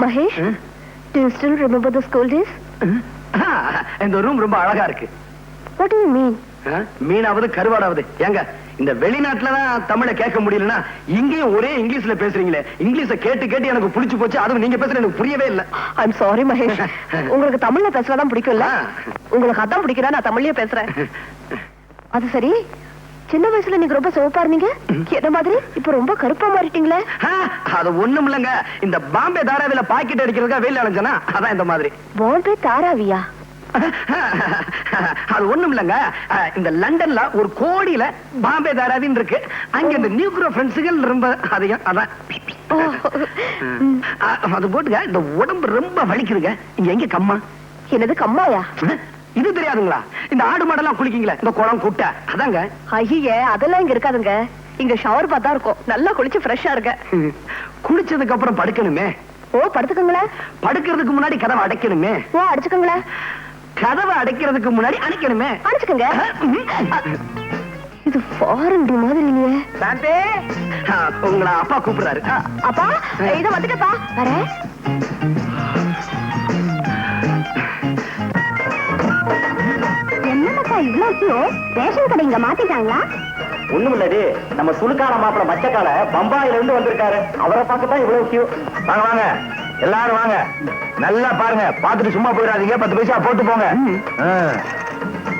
Mahesh do you still remember the school days? இந்த room ரொம்ப அழகா இருக்கு. What do you mean? மீனாவது கருவாடாவது. ஏங்க இந்த வெளிநாட்டுல தான் தமிழை கேட்க முடியலன்னா இங்கேயும் ஒரே இங்கிலீஷ்ல பேசுறீங்களே. இங்கிலீஷை கேட்டு கேட்டு எனக்கு புடிச்சு போச்சு அதுவும் நீங்க பேசுறது எனக்கு புரியவே இல்ல. I'm sorry Mahesh. உங்களுக்கு தமிழ்ல பேசுறதான் பிடிக்கும்ல. உங்களுக்கு அதான் பிடிக்கிறா நான் தமிழ்லயே பேசுறேன். அது சரி? சின்ன வயசுல நீங்க ரொம்ப சிவப்பா இருந்தீங்க? என்ன மாதிரி? இப்ப ரொம்ப கருப்பா மாறிட்டீங்களே. அது ஒண்ணும் இல்லங்க. இந்த பாம்பே தாராவில பாக்கெட் அடிக்கிறதுக்கா வெயில் அலைஞ்சனா அதான் இந்த மாதிரி. பாம்பே தாராவியா? அது ஒண்ணும் இல்லங்க. இந்த லண்டன்ல ஒரு கோடியில பாம்பே தாராவின்னு இருக்கு. அங்க இந்த நியூக்ரோ ஃப்ரெண்ட்ஸுகள் ரொம்ப அதிகம். அதான். அது போட்டுங்க இந்த உடம்பு ரொம்ப வலிக்குதுங்க. இங்க எங்க கம்மா? என்னது கம்மாயா? இது தெரியாதுங்களா? இந்த ஆடு மாடெல்லாம் குளிக்கீங்களே இந்த குளம் குட்டை. அதாங்க. ஐயே அதெல்லாம் இங்க இருக்காதுங்க. இங்க ஷவர் பார்த்தா இருக்கும். நல்லா குளிச்சு ஃப்ரெஷ்ஷா இருக்க குளிச்சதுக்கு அப்புறம் படுக்கணுமே. ஓ படுத்துக்கோங்களேன். படுக்கிறதுக்கு முன்னாடி கதவை அடைக்கணுமே. ஓ அடிச்சுக்கோங்களேன். கதவை அடைக்கிறதுக்கு முன்னாடி அடைக்கணுமே அடிச்சுக்கோங்க. இது ஃபாரின் மாதிரி நீங்க சாந்தே. உங்களை அப்பா கூப்பிடுறாரு. அப்பா இத வந்துட்டப்பா. வரேன். என்னப்பா இவ்ளோ கிலோ ரேஷன் கடை இங்க மாத்திட்டாங்களா? ஒண்ணும் இல்லடி நம்ம சுழுக்கால மாப்பிள மச்சக்கால பம்பாயில இருந்து வந்திருக்காரு. அவரை பார்க்க தான் இவ்வளவு கியூ வாங்க வாங்க. எல்லாரும் வாங்க. நல்லா பாருங்க. பாத்துட்டு சும்மா போயிடாதீங்க. பத்து பைசா போட்டு போங்க. ஆ.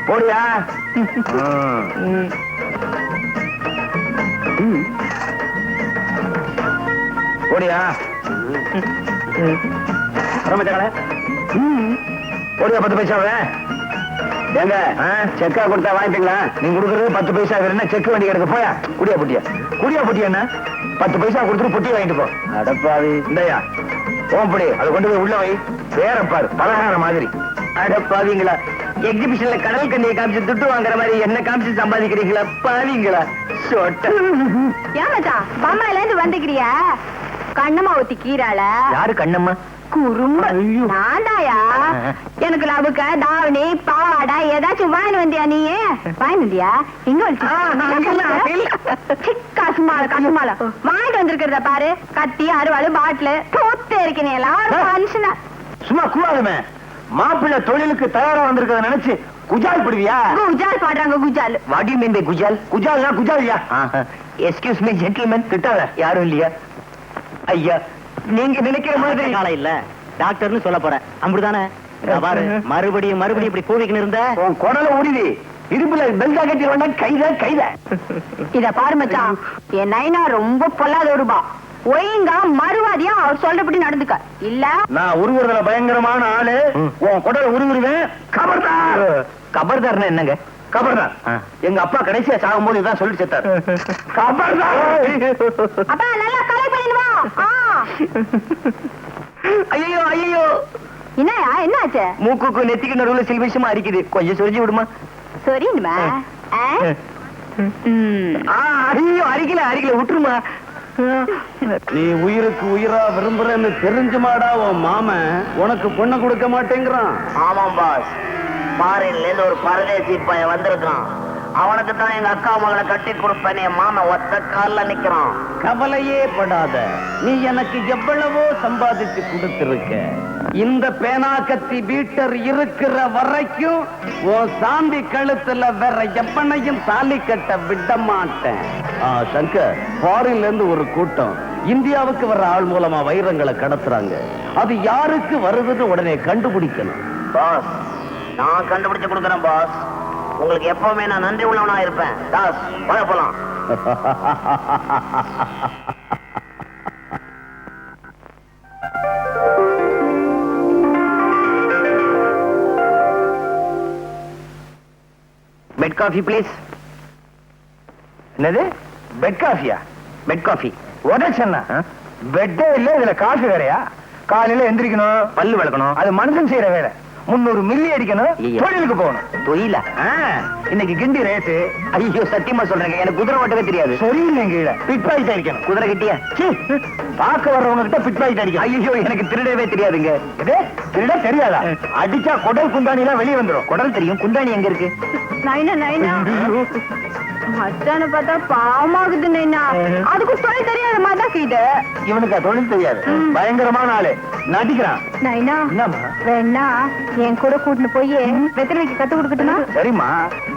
போடியா? ம். போடியா? வர மச்சக்கால போடியா பத்து பைசாவே? ஏங்க செக்கா கொடுத்தா வாங்கிட்டீங்களா நீங்க கொடுக்கறது பத்து பைசா வேணும்னா செக் வண்டி கிடக்கு போயா? குடியா புட்டியா? குடியா புட்டியா என்ன? பத்து பைசா கொடுத்துட்டு புட்டி வாங்கிட்டு போ. அடப்பாவி. இந்தயா ஓம்படி அதை கொண்டு போய் உள்ள வை. வேற பாரு பலகார மாதிரி. அடப்பாவீங்களா எக்ஸிபிஷன்ல கடல் கண்ணியை காமிச்சு துட்டு வாங்குற மாதிரி என்ன காமிச்சு சம்பாதிக்கிறீங்களா? பாவீங்களா சொட்ட. ஏன் மச்சான் பம்பாயில இருந்து வந்துக்கிறியா? கண்ணம்மா ஊத்தி கீராள யாரு கண்ணம்மா? குறும்ப. நான்தாயா? எனக்கு லவுக்க தாவணி பாவாடா ஏதாச்சும் வாங்கி வந்தியா நீ? வாங்கி வந்தியா? இல்ல. கசுமால கசுமால. வாங்கிட்டு வந்திருக்கிறத பாரு. கத்தி அருவாள் பாட்டில். தூத்தே இருக்கீங்க எல்லாரும் மனுஷனா. சும்மா கூடாதுமே மாப்பிள்ளை தொழிலுக்கு தயாரா வந்திருக்கிறத நினைச்சு குஜால் பிடிவியா? குஜால் பாடுறாங்க குஜால். வாட் யூ மீன் பை குஜால். குஜால்னா குஜால்யா? எஸ்கியூஸ் மீ ஜென்டில்மேன் கிட்டாத யாரும் இல்லையா? ஐயா நீங்க நினைக்கிற மாதிரி காலம் இல்ல. டாக்டர்னு சொல்ல போறேன் அப்படிதானே பாரு மறுபடியும் மறுபடியும் இப்படி கூவிக்கின்னு இருந்த. உன் குடல உருவி இடுப்புல பெல்டா கட்டி வேண்டாம் கைத கைத இத பாரு மச்சான். என் நைனா ரொம்ப பொல்லாத ரூபா ஒழுங்கா மறுவாதியா அவர் சொல்றபடி நடந்துக்க. இல்ல? நான் உருவுறதுல பயங்கரமான ஆளு. உன் குடல உருவிடுவேன் கபர்தார். கபர்தார்னா என்னங்க? கபர்தார். எங்க அப்பா கடைசியா சாகும்போது இதான் சொல்லி செத்தார். கபர்தார் அப்பா நல்லா கலை பண்ணிடுவா ஐயோ ஐயோ என்னயா என்னாச்சு? மூக்குக்கு நெத்திக்கு நடுவுல சில விஷயமா அரிக்குது. கொஞ்சம் சொரிஞ்சு விடுமா? சரிமா ஆ, ஐயோ அரிக்கல அரிக்கல. விட்டுருமா? நீ உயிருக்கு உயிரா விரும்புறன்னு தெரிஞ்சுமாடா உன் மாமன். உனக்கு பொண்ணை கொடுக்க மாட்டேங்கிறான். ஆமாம் பாஸ். இருந்து ஒரு பரதேசி பையன் வந்திருக்கான். அவனுக்கு தான் எங்க அக்கா மகளை கட்டி கொடுப்பேன் என் மாமன் ஒத்த கால்ல நிக்கிறான். கவலையே படாத. நீ எனக்கு எவ்வளவோ சம்பாதிச்சு கொடுத்திருக்க. இந்த பேனாக்கத்தி பீட்டர் இருக்கிற வரைக்கும் உன் சாந்தி கழுத்துல வேற எவனையும் தாலி கட்ட விட மாட்டேன். சங்கர் ஃபாரின்ல இருந்து ஒரு கூட்டம். இந்தியாவுக்கு வர்ற ஆள் மூலமா வைரங்களை கடத்துறாங்க. அது யாருக்கு வருதுன்னு உடனே கண்டுபிடிக்கணும். பாஸ் நான் கண்டுபிடிச்சு கொடுக்குறேன் பாஸ். உங்களுக்கு எப்பவுமே நான் நன்றி உள்ளவனா இருப்பேன். தாஸ் போலாம். பெட் காஃபி ப்ளீஸ் என்னது? பெட் காஃபியா பெட் காஃபி உடச்சண்ணா பெட்டே இல்ல இதுல காஃபி வேறையா? காலையில எந்திரிக்கணும். பல்லு விளக்கணும். அது மனுஷன் செய்யற வேலை. முன்னூறு மில்லி அடிக்கணும். தொழிலுக்கு போகணும். தொழில? இன்னைக்கு கிண்டி ரேட்டு ஐயோ சத்தியமா சொல்றேங்க. எனக்கு குதிரை ஓட்டவே தெரியாது. சரியில்லை கீழே. பிட் பாக்கெட் அடிக்கணும். குதிரை கிட்டியா? பார்க்க வர்றவங்க கிட்ட பிட் பாக்கெட் அடிக்கணும் ஐயோ எனக்கு திருடவே தெரியாதுங்க. திருட தெரியாதா? அடிச்சா குடல் குந்தாணி எல்லாம் வெளியே வந்துரும். குடல் தெரியும். குந்தாணி எங்க இருக்கு? நைனா நைனா. மச்சான பார்த்தா பாவமாகுது நைனா. அதுக்கு தொழில் தெரியாத மாதிரி இது இவனுக்கு தொழில் தெரியாது. பயங்கரமான ஆளு. நடிக்கிறான். நைனா. என்னம்மா? வேணா. என் கூட கூட்டிட்டு போய் வெத்தலைக்கு கத்து கொடுக்கட்டுமா? சரிம்மா.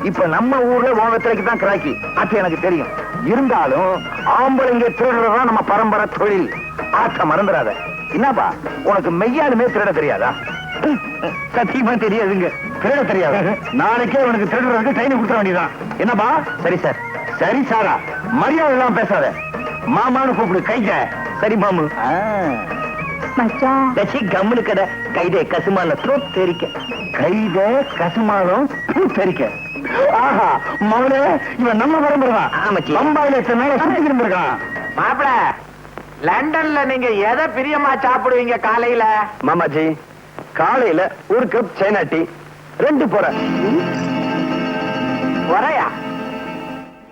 இப்ப நம்ம ஊர்ல ஓவத்திரைக்கு தான் கிராக்கி. அது எனக்கு தெரியும். இருந்தாலும் ஆம்பளைங்க திருடுறதுதான் நம்ம பரம்பரை தொழில். ஆத்த மறந்துடாத. என்னப்பா உனக்கு மெய்யாலுமே திருட தெரியாதா? சத்தியமா தெரியாதுங்க. திருட தெரியாது. நாளைக்கே உனக்கு திருடுறதுக்கு ட்ரைனிங் கொடுத்துட வேண்டியதான் என்னப்பா? சரி சார். சரி சாரா. மரியாதை எல்லாம் பேசாத. மாமான்னு கூப்பிடு கைக சரி மாமு. கம்முனு கடை. கைதே கசுமால த்ரோட் தெரிக்க. கைத கசுமாலம் தெரிக்க. ஆஹா மவனே இவன் நம்ம பரம்பரை ஆமாச்சி. பம்பாயில இருந்திருக்கான்? மாப்பிள லண்டன்ல நீங்க எதை பிரியமா சாப்பிடுவீங்க காலையில? மாமாஜி காலையில ஒரு கப் சைனா டீ ரெண்டு போற. வரையா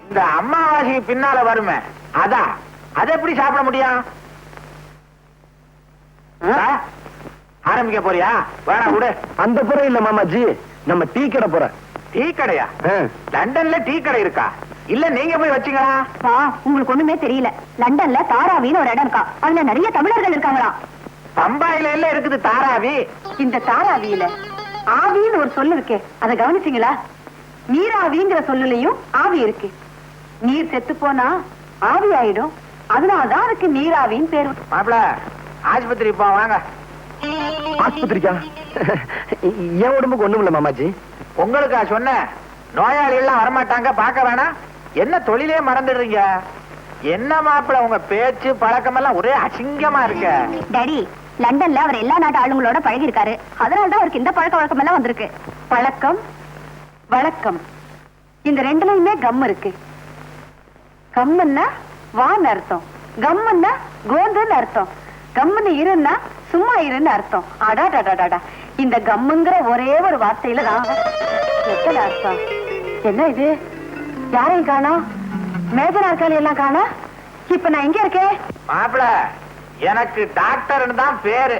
இந்த அம்மாவாசைக்கு பின்னால வருமே. அதான் அதை எப்படி சாப்பிட முடியும்? ஆரம்பிக்க போறியா? வேணா விடு அந்த புறம் இல்ல மாமாஜி. நம்ம டீ கடை போற. டீ கடையா? லண்டன்ல டீ கடை இருக்கா? இல்ல நீங்க போய் வச்சீங்களா? பா உங்களுக்கு ஒண்ணுமே தெரியல. லண்டன்ல தாராவின்னு ஒரு இடம் இருக்கா. அதுல நிறைய தமிழர்கள் இருக்காங்களா? பம்பாயில எல்லாம் இருக்குது தாராவி. இந்த தாராவியில ஆவின்னு ஒரு சொல்லு இருக்கே. அதை கவனிச்சீங்களா? நீராவிங்கிற சொல்லுலயும் ஆவி இருக்கு. நீர் செத்து போனா ஆவி ஆயிடும். அதனாலதான் அதுக்கு நீராவின்னு பேரு. மாப்பிள ஆஸ்பத்திரி போ வாங்க. ஆஸ்பத்திரிக்கா? என் உடம்புக்கு ஒண்ணும் இல்ல மாமாஜி? உங்களுக்கா சொன்னேன் நோயாளி எல்லாம் வரமாட்டாங்க பார்க்க வேணாம். என்ன தொழிலே மறந்துடுறீங்க? என்ன மாப்பிள உங்க பேச்சு பழக்கம் எல்லாம் ஒரே அசிங்கமா இருக்க. டாடி லண்டன்ல அவர் எல்லா நாட்டு ஆளுங்களோட பழகி இருக்காரு அதனாலதான் அவருக்கு இந்த பழக்க வழக்கம் எல்லாம் வந்திருக்கு. பழக்கம் வழக்கம். இந்த ரெண்டுலயுமே கம் இருக்கு. கம்முன்னா வான்னு அர்த்தம். கம்முன்னா கோந்துன்னு அர்த்தம். கம்முன்னு இருன்னா சும்மா இருன்னு அர்த்தம். அடாடாடாடாடா இந்த கம்முங்கிற ஒரே ஒரு வார்த்தையில தான் எத்தனை அர்த்தம்? என்ன இது? யாரையும் காணோம் மேஜ நாற்காலி எல்லாம் காணோம் இப்ப நான் எங்க இருக்கேன் மாப்பிள எனக்கு டாக்டர்னு தான் பேரு.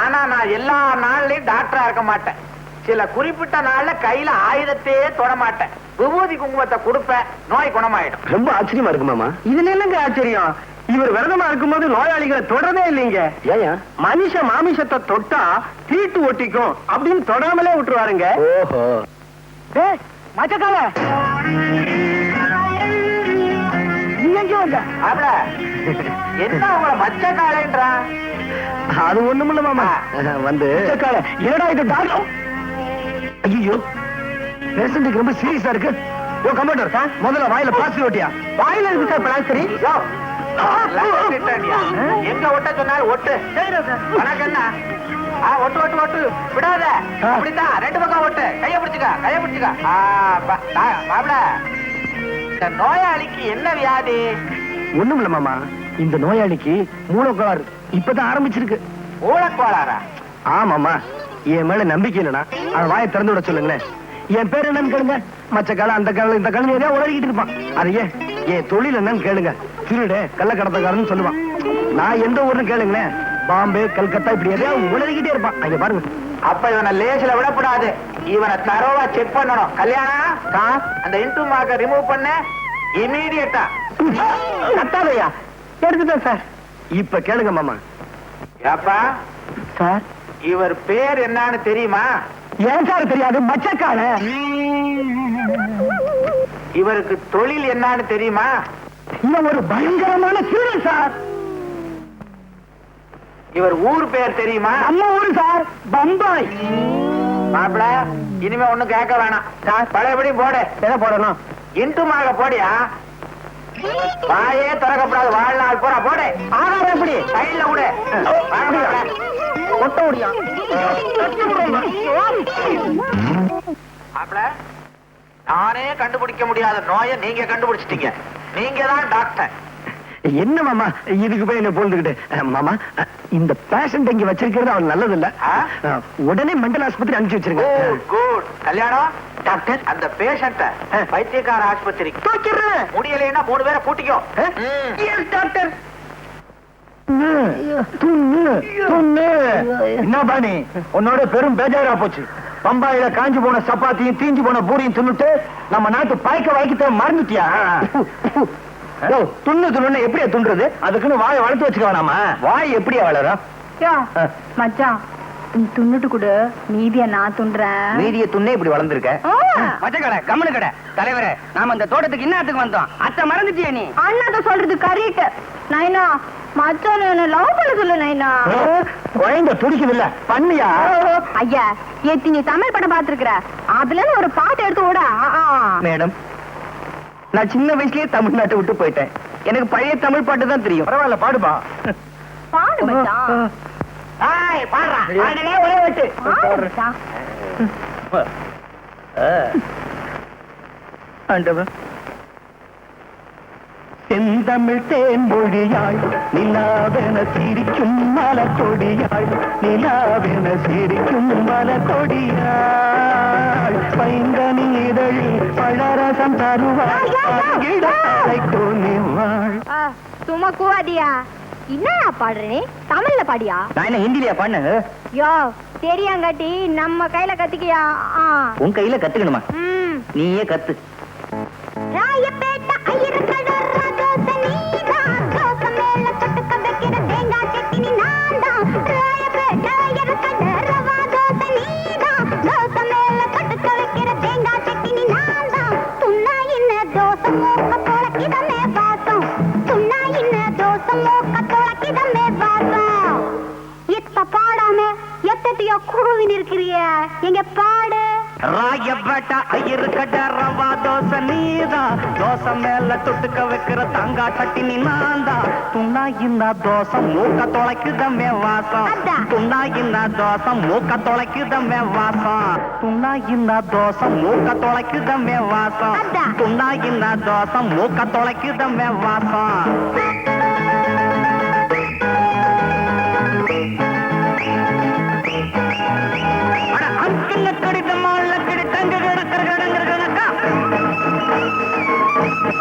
ஆனா நான் எல்லா நாள்லயும் டாக்டரா இருக்க மாட்டேன். சில குறிப்பிட்ட நாள்ல கையில ஆயுதத்தையே தொட மாட்டேன். விபூதி குங்குமத்தை கொடுப்பேன் நோய் குணமாயிடும். ரொம்ப ஆச்சரியமா இருக்கு மாமா. இதுல என்னங்க ஆச்சரியம்? இவர் விரதமா இருக்கும்போது நோயாளிகளை தொடரதே இல்லைங்க. ஏயா மனுஷ மாமிசத்தை தொட்டா தீட்டு ஒட்டிக்கும் அப்படின்னு தொடாமலே விட்டுருவாருங்க. ஓஹோ. மச்சக்கால. என்ன உங்களை மச்ச காலைன்றான் அது ஒண்ணுமில்ல மாமா. வந்து. என்னடா இது டாக்டர்? ஐயோ பேஷண்ட்டுக்கு ரொம்ப சீரியஸா இருக்கு. யோ கம்ப்யூட்டர் முதல்ல வாயில பாசி ஓட்டியா? வாயில இருக்கு சார் திட்டாண்டியா? எங்க ஒட்ட சொன்னாலும் ஒட்டு வணக்கண்ணா ஒட்டு ஒட்டு ஒட்டு விடாத அப்படித்தான் ரெண்டு பக்கம் ஒட்டு கைய பிடிச்சுக்கா கைய பிடிச்சுக்கா மாப்பிள இந்த நோயாளிக்கு என்ன வியாதி ஒண்ணுமில்ல மாமா இந்த நோயாளிக்கு மூலக்கோளாறு இப்பதான் ஆரம்பிச்சிருக்கு மூலக்கோளாரா ஆமாமா என் மேல நம்பிக்கை இல்லைனா அவன் வாயை திறந்து விட சொல்லுங்களேன். என் பேர் என்னன்னு கேளுங்க. மச்ச காலம் அந்த காலம் இந்த காலம் ஏதோ உலகிட்டு இருப்பான். அதையே என் தொழில் என்னன்னு கேளுங்க. திருடு கள்ள கடத்தக்காரன்னு சொல்லுவான். நான் எந்த ஊர்னு கேளுங்களேன். பாம்பே கல்கத்தா இப்படி எதையாவது உலகிட்டே இருப்பான். அங்க பாருங்க. அப்ப இவனை லேசில விடக்கூடாது. இவனை தரோவா செக் பண்ணணும். கல்யாணம் அந்த இன்டு மார்க்க ரிமூவ் பண்ண. இமீடியட்டா கத்தாதையா? எடுத்துட்டேன் சார். இப்ப கேளுங்க மாமா. ஏப்பா? சார்? இவர் பேர் என்னன்னு தெரியுமா? ஏன் சார் தெரியாது? மச்சக்கால இவருக்கு தொழில் என்னன்னு தெரியுமா? இவன் ஒரு பயங்கரமான திருடன் சார். இவர் ஊர் பேர் தெரியுமா? நம்ம ஊரு சார் பம்பாய். மாப்பிள இனிமே ஒண்ணும் கேட்க வேணாம். பழையபடி போடு. எதை போடணும்? இன்டுமாக போடியா? வாயே திறக்கப்படாது. வாழ்நாள் பூரா போடு. ஆகாரம் எப்படி? சைட்ல விடு. கொட்ட முடியும் மாப்பிள நானே கண்டுபிடிக்க முடியாத நோயை நீங்க கண்டுபிடிச்சிட்டீங்க. நீங்க தான் டாக்டர் என்ன மாமா இதுக்கு போய் என்ன பொழுதுகிட்டு அஹ், மாமா இந்த பேஷண்ட் இங்க வச்சிருக்கிறது அவள் நல்லது இல்ல உடனே மெண்டல் ஆஸ்பத்திரி அனுப்பிச்சு வச்சிருங்க. குட் கல்யாணம்? டாக்டர் அந்த பேஷண்ட ஆ. வைத்தியக்கார ஆஸ்பத்திரிக்கு தூக்கிடுறேன். முடியலைன்னா மூணு பேரை. எஸ் டாக்டர் துண்ணு துண்ணு என்ன பாணி? உன்னோட பெரும் பேஜாரா போச்சு. பம்பாயில காஞ்சு போன சப்பாத்தியும் தீஞ்சு போன பூரியும் தின்னுட்டு நம்ம நாட்டு பாய்க்க வாய்க்கத்த மறந்துட்டியா? துண்ணு துண்ணு எப்படியா துண்டுறது அதுக்குன்னு வாயை வளர்த்து வச்சுக்க வேணாமா? வாய் எப்படியா வளரும்? யோ மச்சான் நீ துண்ணுட்டு கொடு. மீதிய நான் துண்டுறேன் மீதிய துண்ணே இப்படி வளர்ந்துருக்க. ஆ. மச்ச கடை கம்முனு கடை. தலைவரே நாம இந்த தோட்டத்துக்கு இன்னத்துக்கு வந்தோம். அத்தை மறந்துட்டியா நீ? அண்ணாத்த சொல்றது கரெக்ட் நைனா மச்சான் என்ன லவ் பண்ண சொல்லு நைனா. குழந்தை துடிக்குது இல்ல பண்ணியா ஐயா ஏத்தி நீ தமிழ் படம் பாத்துருக்குற அதுல இருந்து ஒரு பாட்டு எடுத்து விட மேடம் நான் சின்ன வயசுலயே தமிழ்நாட்டை விட்டு போயிட்டேன். எனக்கு பழைய தமிழ் பாட்டு தான் தெரியும். பரவாயில்ல பாடுப்பா பாடு மச்சான். பாடுறா. ஒரே வெட்டு. மச்சான். ஆண்டவன் செந்தமிழ் தேன்மொழியாள் நிலாவென சிரிக்கும் மலக்கொடியாள் நிலாவென சிரிக்கும் மலக்கொடியாள் பைங்கனி இதழில் பழரசம் ஆ, சும்மா கூவாதியா? என்னடா பாடுறே தமிழ்ல பாடியா? நான் என்ன ஹிந்திலியா பண்ணு யோ தெரியாங்காட்டி நம்ம கையில கத்திக்கியா. உன் கையில கத்துக்கணுமா. நீயே கத்து. குழுவின் இருக்கிறிய எங்க பாடு. ராயப்பேட்டை ஐயரு கடை ரவா தோசை நீதா. தோசை மேல தொட்டுக்க வைக்கிற தங்கா சட்டினி நான்தா துண்ணா இந்த தோசை மூக்க தொலைக்குதமே வாசம். துண்ணா இந்த தோசை மூக்க தொலைக்குதமே வாசம் துண்ணா இந்த தோசை மூக்க தொலைக்குதமே வாசம். துண்ணா இந்த தோசை மூக்க தொலைக்குதமே வாசம்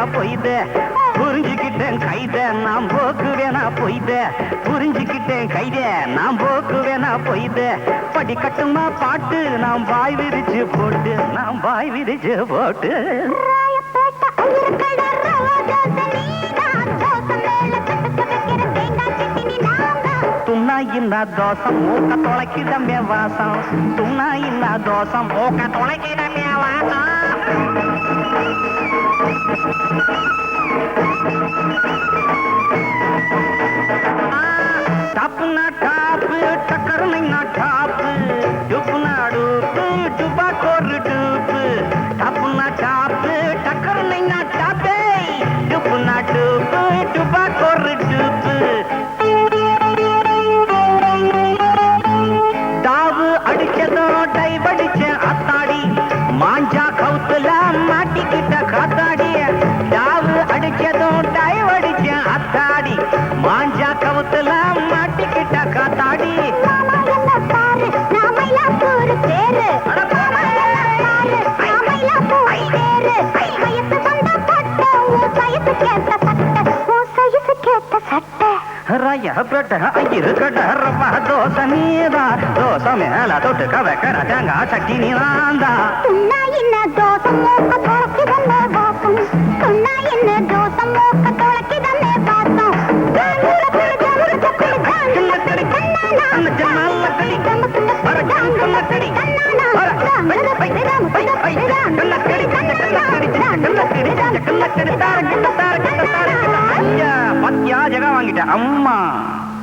போக்குவேனா பொய்த புரிஞ்சுக்கிட்டேன் கைத நான் போக்குவேனா பொய்த புரிஞ்சுக்கிட்டேன் கைத நான் போக்குவேனா பொய்த படிக்கட்டுமா பாட்டு நான் பாய் விரிச்சு போட்டு நான் பாய் விரிச்சு போட்டு ராயப்பேட்டை ஐயருக்கடை ரவா தோசை நீதான். தோசை மேல தொட்டுக்க வைக்கிற தேங்காய் சட்னி நான்தான். துண்ணா இந்த தோசம் மூக்க தொலைக்கிதமே வாசம் துண்ணா இந்த தோசம் மூக்க தொலைக்கிதமே வாசம் பெட்ட ஐயரு கட்ட ரவா தோசை நீதா தோசை மேல தொட்டு கவக்கிற தேங்காய் சட்டி நீதாந்தா துண்ணா என்ன தோசை மூக்க தொலைக்குதமே வாசம். துண்ணா என்ன தோசை மூக்க தொலைக்குதமே வாசம். ஜானூர ஜெகா வாங்கிட்டேன். அம்மா.